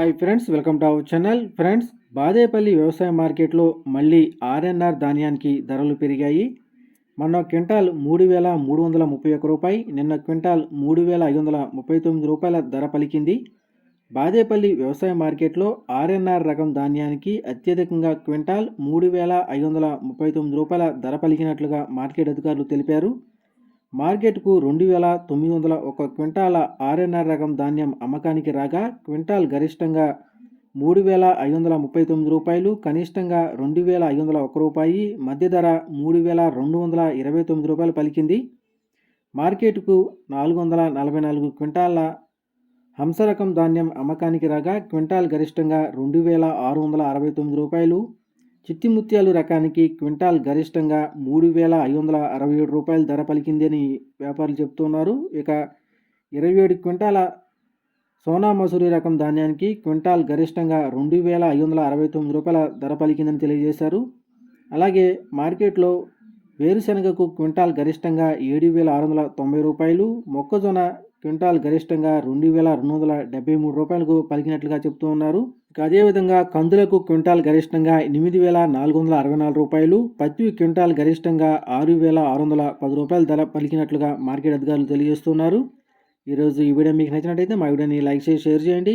Hi friends welcome to our channel friends Badepally వ్యవసాయ మార్కెట్లో మళ్ళీ ఆర్ఎన్ఆర్ ధాన్యానికి ధరలు పెరిగాయి. మొన్న క్వింటాల్ మూడు వేల మూడు వందల ముప్పై ఒక్క రూపాయి నిన్న క్వింటాల్ మూడు వేల ఐదు వందల ముప్పై తొమ్మిది రూపాయల ధర పలికింది. బాదేపల్లి వ్యవసాయ మార్కెట్లో ఆర్ఎన్ఆర్ రకం ధాన్యానికి అత్యధికంగా క్వింటాల్ మూడు వేల ఐదు వందల ముప్పై తొమ్మిది రూపాయల ధర పలికినట్లుగా మార్కెట్ అధికారులు తెలిపారు. మార్కెట్కు రెండు వేల తొమ్మిది వందల ఒక క్వింటాల ఆర్ఎన్ఆర్ రకం ధాన్యం అమ్మకానికి రాగా క్వింటాల్ గరిష్టంగా మూడు వేల ఐదు వందల ముప్పై తొమ్మిది రూపాయలు కనిష్టంగా రెండు వేల ఐదు వందల ఒక రూపాయి మధ్య ధర మూడు వేల రెండు వందల ఇరవై తొమ్మిది రూపాయలు పలికింది. మార్కెట్కు నాలుగు వందల నలభై నాలుగు క్వింటాల హంసరకం ధాన్యం అమ్మకానికి రాగా క్వింటాల్ గరిష్టంగా రెండు వేల ఆరు వందల అరవై తొమ్మిది రూపాయలు చిట్టి ముత్యాలు రకానికి క్వింటాల్ గరిష్టంగా మూడు వేల ఐదు వందల అరవై ఏడు రూపాయల ధర పలికిందని వ్యాపారులు చెప్తున్నారు ఇక ఇరవై ఏడు క్వింటాల సోనా మసూరి రకం ధాన్యానికి క్వింటాల్ గరిష్టంగా రెండు వేల ఐదు వందల అరవై తొమ్మిది రూపాయల ధర పలికిందని తెలియజేశారు. అలాగే మార్కెట్లో వేరుశనగకు క్వింటాల్ గరిష్టంగా ఏడు వేల ఆరు వందల తొంభై రూపాయలు మొక్కజొన్న క్వింటాల్ గరిష్టంగా రెండు వేల రెండు వందల డెబ్బై మూడు రూపాయలకు పలికినట్లుగా చెప్తూ ఉన్నారు ఇక అదేవిధంగా కందులకు క్వింటాల్ గరిష్టంగా ఎనిమిది వేల నాలుగు వందల అరవై నాలుగు రూపాయలు పత్తి క్వింటాల్ గరిష్టంగా ఆరు వేల ఆరు వందల పది రూపాయల ధర పలికినట్లుగా మార్కెట్ అధికారులు తెలియజేస్తున్నారు. ఈరోజు ఈ వీడియో మీకు నచ్చినట్టయితే మా వీడియోని లైక్ చేసి షేర్ చేయండి.